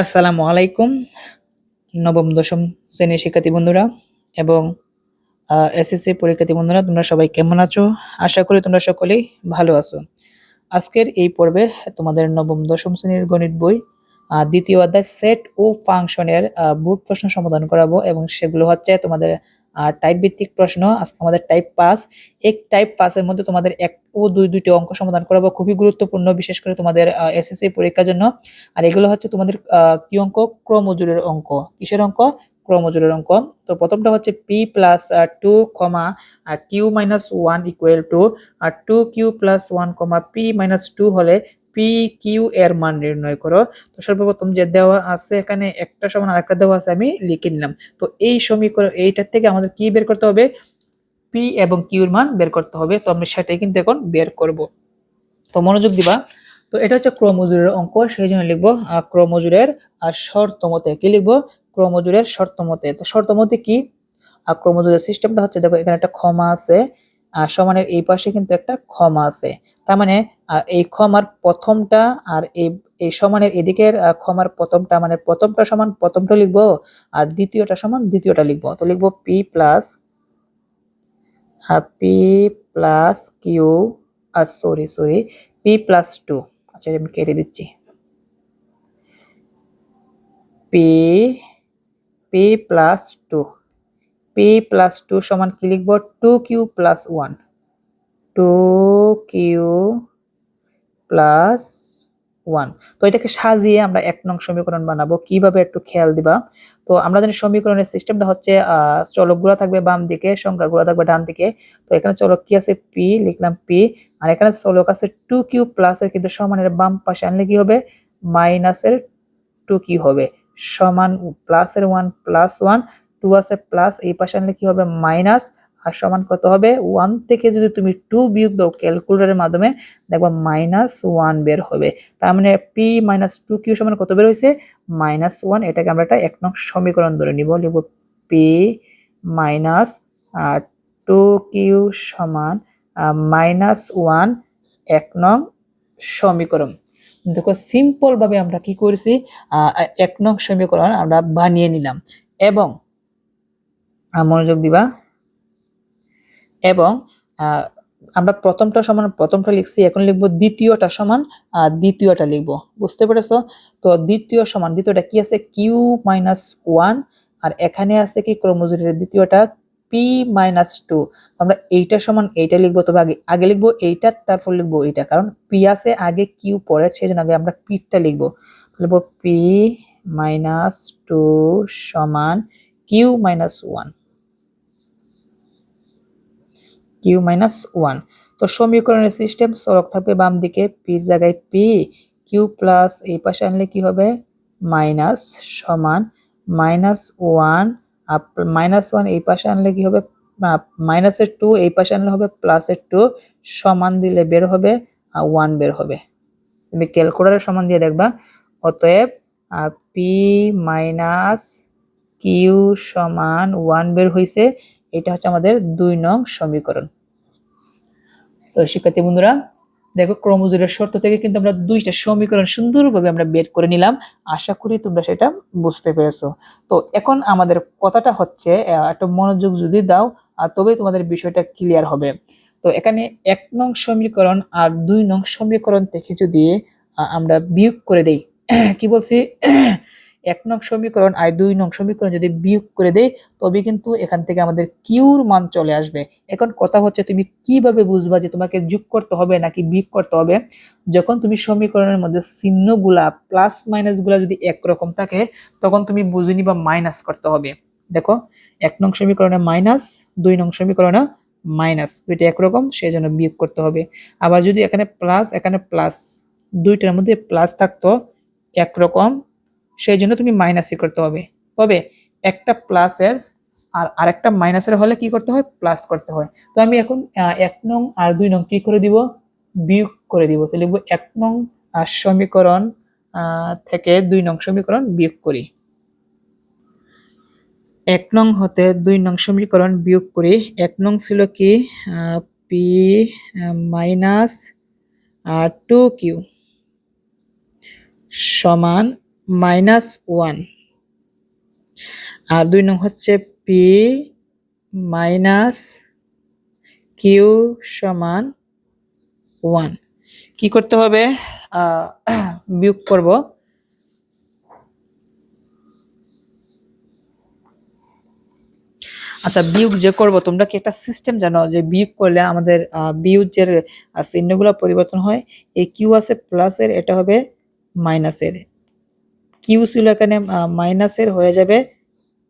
আসসালামু আলাইকুম, নবম, দশম শ্রেণির শিক্ষার্থী বন্ধুরা এবং এসএসসি পরীক্ষার্থী বন্ধুরা, তোমরা সবাই কেমন আছো? আশা করি তোমরা সকলেই ভালো আছো। আজকের এই পর্বে তোমাদের নবম, দশম শ্রেণির গণিত বই দ্বিতীয় অধ্যায় সেট ও ফাংশনের বুট প্রশ্ন সমাধান করাবো এবং সেগুলো হচ্ছে তোমাদের টাইপ ভিত্তিক প্রশ্ন, আজকে আমাদের টাইপ পাস এক টাইপ পাসের মধ্যে তোমাদের এক ও দুই দুইটি অঙ্ক সমাধান করাবো। খুবই গুরুত্বপূর্ণ, বিশেষ করে তোমাদের এসএসসি পরীক্ষার জন্য। আর এগুলো হচ্ছে তোমাদের কি অঙ্ক? ক্রমজোড়ের অঙ্ক। কিসের অঙ্ক? ক্রমজোড়ের অঙ্ক। তো প্রথমটা হচ্ছে P plus two comma Q minus one equal to R two Q plus one comma P minus two হলে পি কিউ এর মান নির্ণয় করো। তো সর্বপ্রথম যে দেওয়া আছে এখানে একটা সমান আরেকটা দেওয়া আছে আমি লিখে নিলাম। তো এই সমীকরণ এইটার থেকে আমাদের কি বের করতে হবে? পি এবং কিউর মান বের করতে হবে। তো আমরা সেটাই কিন্তু এখন বের করব। তো মনোযোগ দিবা। তো এটা হচ্ছে ক্রমজোড়ের অঙ্ক সেই জন্য লিখব আহ, ক্রমজোড়ের আর শর্ত মতে কি লিখব? ক্রমজোড়ের শর্ত মতে তো শর্ত মতে কি? আর ক্রমজোড়ের সিস্টেমটা হচ্ছে দেখো এখানে একটা ক্ষমা আছে। সমানের এই পাশে কিন্তু একটা ক্ষমা আছে। তার মানে এই ক্ষমার প্রথমটা আর এই এই সমানের এদিকের ক্ষমার প্রথমটা মানে প্রথমটা সমান প্রথমটা লিখব আর দ্বিতীয়টা সমান দ্বিতীয়টা লিখব। তো লিখব P plus P plus Q আর sorry sorry P plus two আচ্ছা আমি কেটে দিচ্ছি। P P plus two P plus two সমান কি লিখব? Two Q plus one two Q plus one তো এটাকে সাজিয়ে আমরা এক নং সমীকরণ বানাবো। কীভাবে একটু খেয়াল দিবা? তো আমরা জানি সমীকরণের সিস্টেমটা হচ্ছে চলকগুলো থাকবে বাম দিকে, সংখ্যাগুলো থাকবে ডান দিকে। তো এখানে চলক কি আছে? পি লিখলাম পি আর এখানে চলক আছে টু কিউ প্লাসের কিন্তু সমানের বাম পাশে আনলে কি হবে? মাইনাসের টু কি হবে। সমান প্লাসের ওয়ান প্লাস ওয়ান টু আছে প্লাস এই পাশে আনলে কি হবে? মাইনাস আর সমান কত হবে? ওয়ান থেকে যদি তুমি টু বিয়োগ দাও ক্যালকুলেটরের মাধ্যমে, দেখবা মাইনাস ওয়ান বের হবে। তার মানে পি মাইনাস টু কিউ সমান কত বের হয়েছে? মাইনাস ওয়ান এটাকে আমরা একটা এক নং সমীকরণ ধরে নিব। লিখব পি মাইনাস আর টু কিউ সমান মাইনাস ওয়ান এক নং সমীকরণ। দেখো সিম্পল ভাবে আমরা কি করেছি? এক নং সমীকরণ আমরা বানিয়ে নিলাম। এবং মনোযোগ দিবা। এবং আমরা প্রথমটা সমান, প্রথমটা লিখছি, এখন লিখব দ্বিতীয়টা সমান দ্বিতীয়টা লিখব। বুঝতে পেরেছ? তো দ্বিতীয় সমান, দ্বিতীয়টা কি আছে? কিউ মাইনাস ওয়ান আর এখানে আছে কি? ক্রমজোড়ের দ্বিতীয়টা পি মাইনাস টু আমরা এইটা সমান, এইটা লিখব, তবে আগে আগে লিখব এইটা, তারপর লিখব এইটা। কারণ পি আছে, আগে কিউ পরে সেই জন্য আগে আমরা পিটা লিখব। লিখব পি মাইনাস টু সমান Q minus one Q minus one. তো সমীকরণের সিস্টেম সড়ক থাকবে বাম দিকে পির জায়গায় পি কিউ প্লাস এই পাশে আনলে কি হবে? মাইনাস সমান মাইনাস ওয়ান মাইনাস ওয়ান এই পাশে আনলে কি হবে? মাইনাসের টু এই পাশে আনলে হবে, প্লাসের টু সমান দিলে বের হবে ওয়ান বের হবে। তুমি ক্যালকুলেটারের সমান দিয়ে দেখবা। অতএব পি মাইনাস কিউ সমান ওয়ান বের হয়েছে এটা হচ্ছে আমাদের দুই নং সমীকরণ। তো শিক্ষার্থী বন্ধুরা, দেখো ক্রমজোড়ের শর্ত থেকে কিন্তু আমরা দুইটা সমীকরণ সুন্দরভাবে আমরা বের করে নিলাম। আশা করি তোমরা সেটা বুঝতে পেরেছ। তো এখন আমাদের কথাটা হচ্ছে একটু মনোযোগ যদি দাও, আর তবেই তোমাদের বিষয়টা ক্লিয়ার হবে। তো এখানে এক নং সমীকরণ আর দুই নং সমীকরণ থেকে যদি আমরা বিয়োগ করে দেই, কি বলছি? এক নং সমীকরণ আর দুই নং সমীকরণ যদি বিয়োগ করে দেয় তবে কিন্তু এখান থেকে আমাদের কিউর মান চলে আসবে। এখন কথা হচ্ছে তুমি কীভাবে বুঝবা যে তোমাকে যোগ করতে হবে নাকি বিয়োগ করতে হবে? যখন তুমি সমীকরণের মধ্যে চিহ্নগুলা প্লাস মাইনাসগুলা যদি একরকম থাকে, তখন তুমি বুঝে নিবা মাইনাস করতে হবে। দেখো, এক নং সমীকরণে মাইনাস দুই নং সমীকরণে মাইনাস দুইটা একরকম সেই জন্য বিয়োগ করতে হবে। আবার যদি এখানে প্লাস এখানে প্লাস দুইটার মধ্যে প্লাস থাকতো, একরকম সেই জন্য তুমি মাইনাসই করতে হবে। তবে একটা প্লাসের আর আরেকটা মাইনাসের হলে কি করতে হয়? প্লাস করতে হয়। তো আমি এখন এক নং আর দুই নং কি করে দিব? বিয়োগ করে দিব। তো লিখব এক নং সমীকরণ থেকে দুই নং সমীকরণ বিয়োগ করি। এক নং হতে দুই নং সমীকরণ বিয়োগ করি। এক নং ছিল কি? পি মাইনাস টু কিউ সমান মাইনাস ওয়ান আর দুই নং হচ্ছে পি মাইনাস কিউ সমান ওয়ান কি করতে হবে? বিয়োগ করব। আচ্ছা বিয়োগ যে করব, তোমরা কি একটা সিস্টেম জানো যে বিয়োগ করলে আমাদের বিয়োগের চিহ্নগুলো পরিবর্তন হয়? এই কিউ আছে প্লাসের এটা হবে মাইনাসের কিউ ছিল এখানে মাইনাসের হয়ে যাবে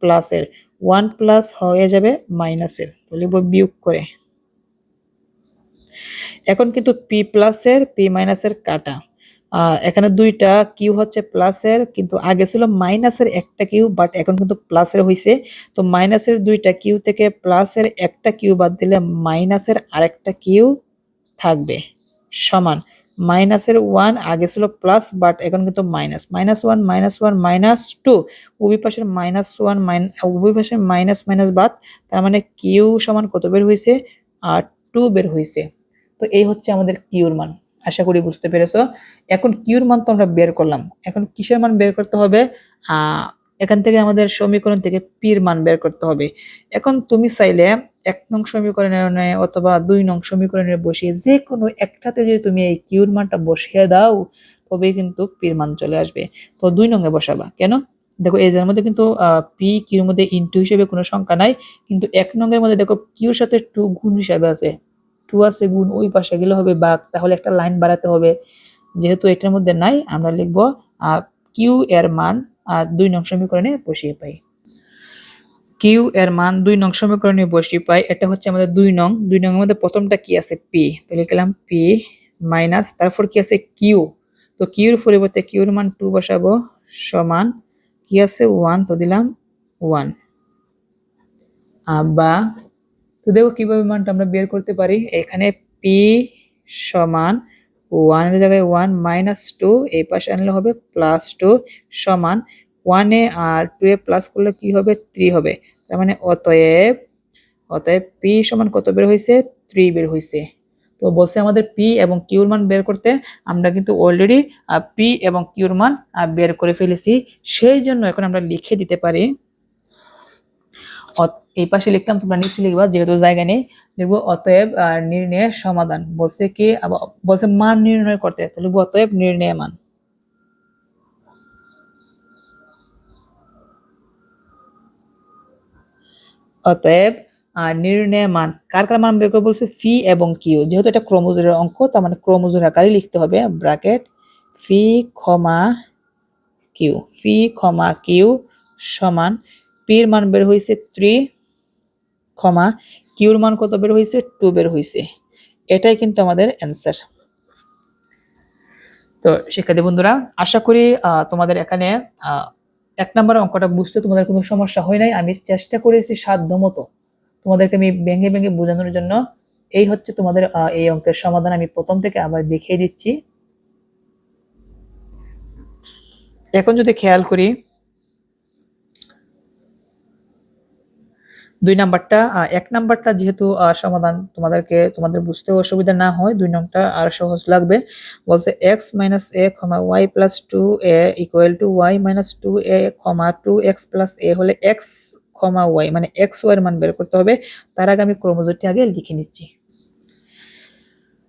প্লাসের ওয়ান প্লাস হয়ে যাবে মাইনাসের তো লিখব বিয়োগ করে। এখন কিন্তু পি প্লাসের পি মাইনাসের কাটা। এখানে দুইটা কিউ হচ্ছে প্লাসের কিন্তু আগে ছিল মাইনাসের একটা কিউ বাট এখন কিন্তু প্লাসের হয়েছে তো মাইনাসের দুইটা কিউ থেকে প্লাসের একটা কিউ বাদ দিলে মাইনাসের আরেকটা কিউ থাকবে। সমান। মাইনাসের ওয়ান আগে ছিল প্লাস, বাট এখন কিন্তু minus. Minus one minus one, minus two. উভয় পাশের মাইনাস ওয়ান, মাইন উভয় পাশের মাইনাস মাইনাস বাদ, তার মানে কিউ সমান কত বের হয়েছে আর টু বের হয়েছে তো এই হচ্ছে আমাদের কিউর মান। আশা করি বুঝতে পেরেছ। এখন কিউর মান তো আমরা বের করলাম। এখন কিসের মান বের করতে হবে? এখান থেকে আমাদের সমীকরণ থেকে পির মান বের করতে হবে। এখন তুমি চাইলে এক নং সমীকরণে অথবা দুই নং সমীকরণে বসিয়ে যে কোনো একটাতে যদি তুমি এই কিউর মানটা বসিয়ে দাও, তবেই কিন্তু পির মান চলে আসবে। তো দুই নঙে বসাবা। কেন? দেখো এর মধ্যে কিন্তু পি, কিউর মধ্যে ইনটু হিসেবে কোনো সংখ্যা নাই, কিন্তু এক নঙের মধ্যে দেখো কিউর সাথে টু গুণ হিসাবে আছে। টু আছে গুণ, ওই পাশে গেলে হবে বাঘ, তাহলে একটা লাইন বাড়াতে হবে। যেহেতু এটার মধ্যে নাই, আমরা লিখব কিউ এর মান আহ, দুই নং সমীকরণে বসিয়ে পাই। কিউ এর মান দুই নং সমীকরণে বসিয়ে পাই। এটা হচ্ছে আমাদের দুই নং। দুই নং এর মধ্যে প্রথমটা কি আছে? পি তো লিখলাম পি মাইনাস তারপর কি আছে? কিউ তো কিউর পরিবর্তে কিউর মান টু বসাবো সমান। কি আছে? ওয়ান তো দিলাম ওয়ান বা তো দেখো কীভাবে মানটা আমরা বের করতে পারি? এখানে পি সমান ওয়ানের জায়গায় ওয়ান মাইনাস টু এই পাশে আনলে হবে প্লাস টু সমান ওয়ানে আর টু এ প্লাস করলে কি হবে? থ্রি হবে। তার মানে অতএব অতএব পি সমান কত বের হয়েছে থ্রি বের হয়েছে তো বলছে আমাদের পি এবং কিউর মান বের করতে আমরা কিন্তু অলরেডি পি এবং কিউর মান বের করে ফেলেছি। সেই জন্য এখন আমরা লিখে দিতে পারি এই পাশে লিখলাম, তোমরা নিচে লিখবা, যেহেতু জায়গা নেই, লিখব অতএব নির্ণয়ের সমাধান। বলছে কি বলছে মান নির্ণয় করতে লিখব অতএব নির্ণয় মান। অতএব আর নির্ণয় মান। কার কার মান বের করে বলছে ফি এবং কিউ। যেহেতু এটা ক্রোমোজোমের অঙ্ক, তার মানে ক্রোমোজোম আকারে লিখতে হবে ব্রাকেট ফি ক্ষমা কিউ। ফি ক্ষমা কিউ সমান পির মান বের হয়েছে থ্রি ক্ষমা, কিউর মান কত বের হয়েছে টু বের হয়েছে এটাই কিন্তু আমাদের অ্যান্সার। তো শিক্ষার্থী বন্ধুরা, আশা করি তোমাদের এখানে এক নম্বর অঙ্কটা বুঝতে তোমাদের কোনো সমস্যা হয় নাই। আমি চেষ্টা করেছি সাধ্য মতো তোমাদেরকে আমি ভেঙে ভেঙে বোঝানোর জন্য। এই হচ্ছে তোমাদের এই অঙ্কের সমাধান। আমি প্রথম থেকে আবার দেখিয়ে দিচ্ছি। এখন যদি খেয়াল করি দুই নাম্বারটা এক নাম্বারটা যেহেতু সমাধান তোমাদেরকে, তোমাদের বুঝতে অসুবিধা না হয়, দুই নংটা আর সহজ লাগবে। বলছে X minus A comma Y plus two A equal to Y minus two A comma two X plus এ হলে এক্স ক্ষমা ওয়াই মানে এক্স ওয়াই এর মান বের করতে হবে। তার আগে আমি ক্রোমোজোরটি আগে লিখে নিচ্ছি।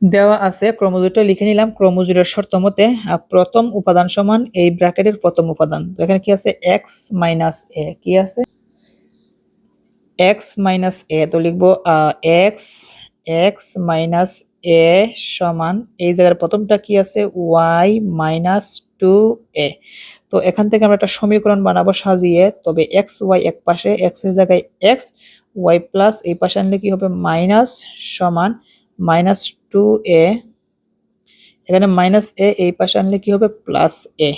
দেওয়া আছে ক্রোমোজোরটা লিখে নিলাম ক্রোমোজোরের শর্ত মতে প্রথম উপাদান সমান এই ব্র্যাকেটের প্রথম উপাদান। তো এখানে কি আছে? এক্স মাইনাস এ কি আছে? এক্স মাইনাস এ, তো লিখব এক্স এক্স মাইনাস এ সমান, এই জায়গার প্রথমটা কি আছে? Y minus two a. তো এখান থেকে আমরা একটা সমীকরণ বানাবো সাজিয়ে, তবে এক্স, ওয়াই এক পাশে, এক্সের জায়গায় এক্স, ওয়াই প্লাস এই পাশে আনলে কি হবে? মাইনাস সমান মাইনাস টু এ। এখানে মাইনাস এ, এই পাশে আনলে কি হবে? প্লাস এ।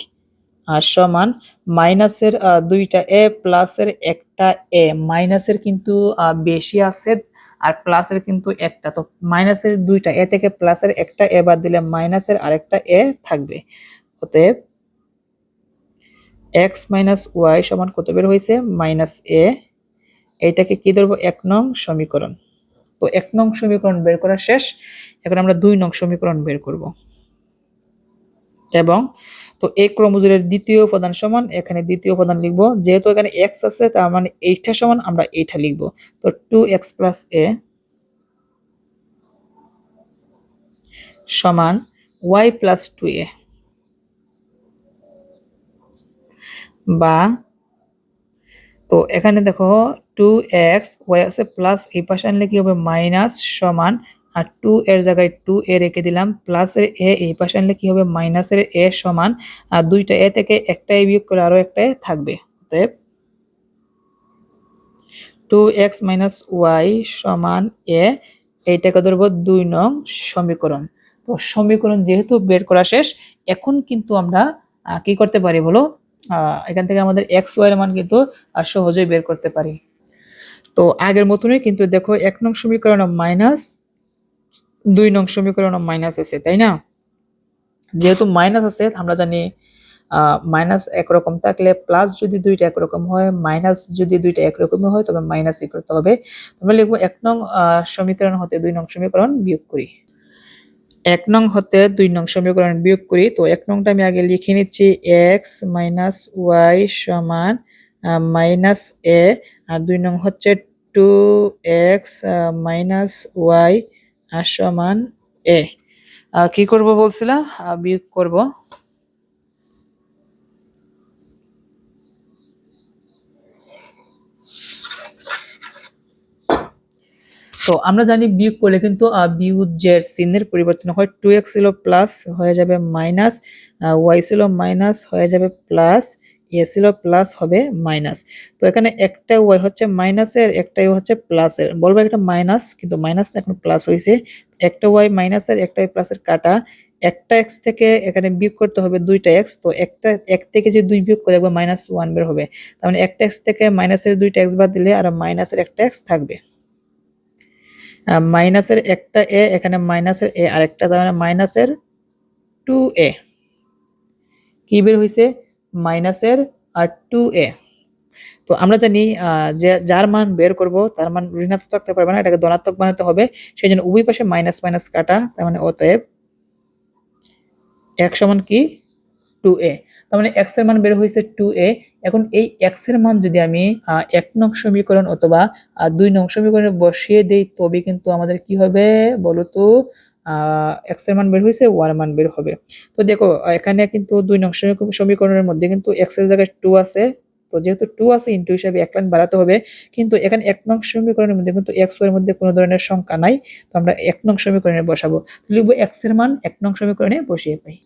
আর সমান মাইনাসের দুইটা এ, প্লাসের একটা এ, মাইনাসের কিন্তু বেশি আছে আর প্লাসের কিন্তু একটা। তো মাইনাসের দুইটা, এ থেকে প্লাসের একটা, এ বাদ দিলে মাইনাসের আরেকটা এ থাকবে। অতএব এক্স মাইনাস ওয়াই সমান কত বের হয়েছে? Minus a. এইটাকে কি ধরবো? এক নং সমীকরণ। তো এক নং সমীকরণ বের করা শেষ। এখন আমরা দুই নং সমীকরণ বের করব। এবং তো এই ক্রোমোজোমের দ্বিতীয় উপাদান সমান, এখানে দ্বিতীয় উপাদান লিখব। যেহেতু এখানে এক্স আছে, তার মানে এইটা সমান, আমরা এইটা লিখব। তো টু এক্স প্লাস এ সমান ওয়াই প্লাস টু এ বা তো এখানে দেখো টু এক্স ওয়াই আছে প্লাস এই পাশে আনলে কি হবে? মাইনাস সমান আর টু এর জায়গায় টু এ রেখে দিলাম প্লাস এর এ, এই পাশে আনলে কি হবে? মাইনাসের এ সমান, আর দুইটা এ থেকে একটা এ বিয়োগ করে আরও একটা এ থাকবে। অতএব টু এক্স মাইনাস ওয়াই সমান এ, এইটাকে ধরবো দুই নং সমীকরণ। তো সমীকরণ যেহেতু বের করা শেষ, এখন কিন্তু আমরা কি করতে পারি বলো? এখান থেকে আমাদের এক্স ওয়াই এর মান কিন্তু সহজেই বের করতে পারি। তো আগের মতনই কিন্তু দেখো, এক নং সমীকরণ মাইনাস দুই নং সমীকরণ মাইনাস আছে, তাই না? যেহেতু মাইনাস আছে আমরা জানি মাইনাস একরকম থাকলে প্লাস যদি দুইটা একরকম হয় মাইনাস যদি দুইটা একরকমই হয়, তবে মাইনাস ই করতে হবে? আমরা লিখব এক নং সমীকরণ হতে দুই নং সমীকরণ বিয়োগ করি। এক নং হতে দুই নং সমীকরণ বিয়োগ করি, তো এক নংটা আমি আগে লিখে নিচ্ছি এক্স মাইনাস ওয়াই সমান মাইনাস এ আর দুই নং হচ্ছে টু এক্স মাইনাস ওয়াই সমান এ। কি করব বলছিলাম বিয়োগ করব। তো আমরা জানি বিয়োগ করলে কিন্তু বিয়োগের চিহ্নের পরিবর্তন হয় টু এক্স ছিল প্লাস হয়ে যাবে মাইনাস ওয়াই ছিল মাইনাস হয়ে যাবে প্লাস এ ছিল প্লাস হবে মাইনাস তো এখানে একটা ওয়াই হচ্ছে মাইনাসের একটা ইয়ে হচ্ছে প্লাসের বলব একটা মাইনাস কিন্তু মাইনাস না, এখন প্লাস হয়েছে একটা ওয়াই মাইনাসের একটা ওয়াই প্লাসের কাটা। একটা এক্স থেকে এখানে বিয়োগ করতে হবে দুইটা এক্স তো একটা এক থেকে যে দুই বিয়োগ করে একবার মাইনাস ওয়ান বের হবে। তার মানে একটা এক্স থেকে মাইনাসের দুইটা এক্স বাদ দিলে আর মাইনাসের একটা এক্স থাকবে। মাইনাসের একটা এ এখানে মাইনাসের এ আরেকটা, তার মানে মাইনাসের টু এ কি বের হয়েছে মাইনাসের আর টু এ তো আমরা জানি যে যার মান বের করব, তার মান ঋণাত্মক থাকতে পারবে না, এটাকে ধনাত্মক বানাতে হবে। সেই জন্য উভয় পাশে মাইনাস মাইনাস কাটা, তার মানে অতএব এক সমান কি? টু এ তার মানে এক্সের মান বের হয়েছে টু এ এখন এই এক্সের মান যদি আমি এক নং সমীকরণ অথবা দুই নং সমীকরণে বসিয়ে দেই, তবে কিন্তু আমাদের কি হবে? বলো তো এক্সের মান বের হয়েছে ওয়ার মান বের হবে। তো দেখো, এখানে কিন্তু দুই নং সমীক- সমীকরণের মধ্যে কিন্তু এক্সের জায়গায় টু আছে। তো যেহেতু টু আছে ইন্টু হিসাবে এক লাইন বাড়াতে হবে। কিন্তু এখানে এক নং সমীকরণের মধ্যে কিন্তু এক্সের মধ্যে কোনো ধরনের সংখ্যা নাই। তো আমরা এক নং সমীকরণে বসাবো। লিখব এক্সের মান এক নং সমীকরণে বসিয়ে পাই।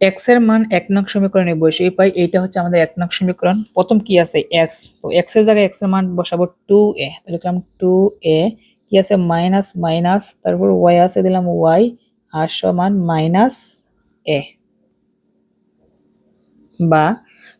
এক্সের মান এক নং সমীকরণে বসিয়ে পাই, এইটা হচ্ছে আমাদের এক নং সমীকরণ। প্রথম কি আছে? এক্স তো এক্সের জায়গায় এক্সের মান বসাবো টু এ লিখলাম টু এ কি আছে মাইনাস মাইনাস তারপর ওয়াই আছে, দিলাম ওয়াই আর সমান মাইনাস এ বা,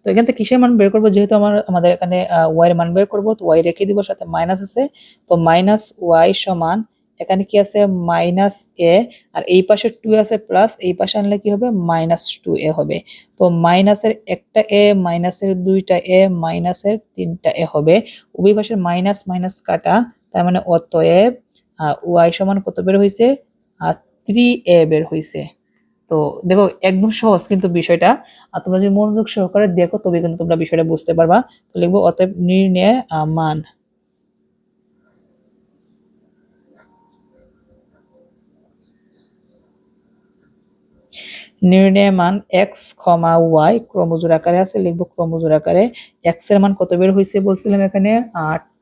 তো এখান থেকে কিসের মান বের করব? যেহেতু আমার, আমাদের এখানে ওয়াই এর মান বের করব, তো ওয়াই রেখে দিব, সাথে মাইনাস আছে। তো মাইনাস ওয়াই সমান, এখানে কি আছে? মাইনাস এ আর এই পাশে টু আছে প্লাস এই পাশে আনলে কি হবে? মাইনাস টু এ হবে। তো মাইনাসের একটা এ মাইনাসের দুইটা এ মাইনাসের তিনটা এ হবে। উভয় পাশের মাইনাস মাইনাস কাটা। তার মানে অতএব ওয়াই সমান কত বের হয়েছে থ্রি এ বের হয়েছে তো দেখো, একদম সহজ কিন্তু বিষয়টা। আর তোমরা যদি মনোযোগ সহকারে দেখো তবে কিন্তু তোমরা বিষয়টা বুঝতে পারবা। তো লিখব, অতএব নির্ণয় মান। নির্ণয় মান এক্স ক্ষমা ওয়াই ক্রমজোর আকারে আছে, লিখব ক্রমজোর আকারে। এক্সের মান কত বের হয়েছে বলছিলাম এখানে?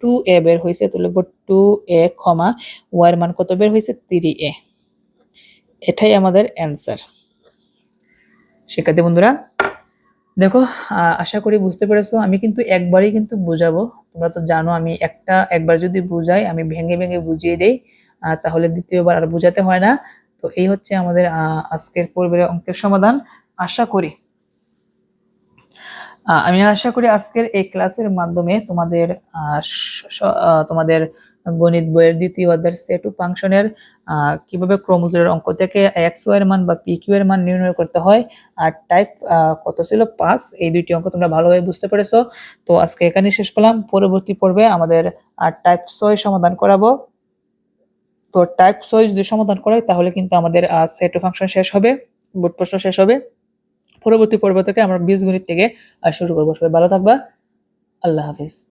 টু এ বের হয়েছে তো লিখব টু এ ক্ষমা ওয়াই এর মান কত বের হয়েছে থ্রি এ এটাই আমাদের অ্যান্সার শিক্ষার্থী বন্ধুরা, দেখো আশা করি বুঝতে পেরেছ। আমি কিন্তু একবারই কিন্তু বুঝাবো। তোমরা তো জানো, আমি একটা একবার যদি বুঝাই, আমি ভেঙে ভেঙে বুঝিয়ে দেই তাহলে দ্বিতীয়বার আর বুঝাতে হয় না। তো এই হচ্ছে আমাদের আজকের পূর্বের অঙ্কের সমাধান। আশা করি আমি আশা করি আজকের এই ক্লাসের মাধ্যমে তোমাদের তোমাদের গণিত বইয়ের দ্বিতীয় অধ্যায়ের সেট ফাংশনের কীভাবে ক্রমজোরের অঙ্ক থেকে এক্সের মান বা পি কিউ এর মান নির্ণয় করতে হয় আর টাইপ কত ছিল পাঁচ, এই দুইটি অঙ্ক তোমরা ভালোভাবে বুঝতে পেরেছ। তো আজকে এখানেই শেষ করলাম। পরবর্তী পর্বে আমাদের টাইপ ছয় সমাধান করাবো। তো টাইপ ছয় যদি সমাধান করে তাহলে কিন্তু আমাদের সেট ফাংশন শেষ হবে বোর্ড প্রশ্ন শেষ হবে। পরবর্তী পর্ব থেকে আমরা বীজগণিত থেকে শুরু করব। সবাই ভালো থাকবা। আল্লাহ হাফিজ।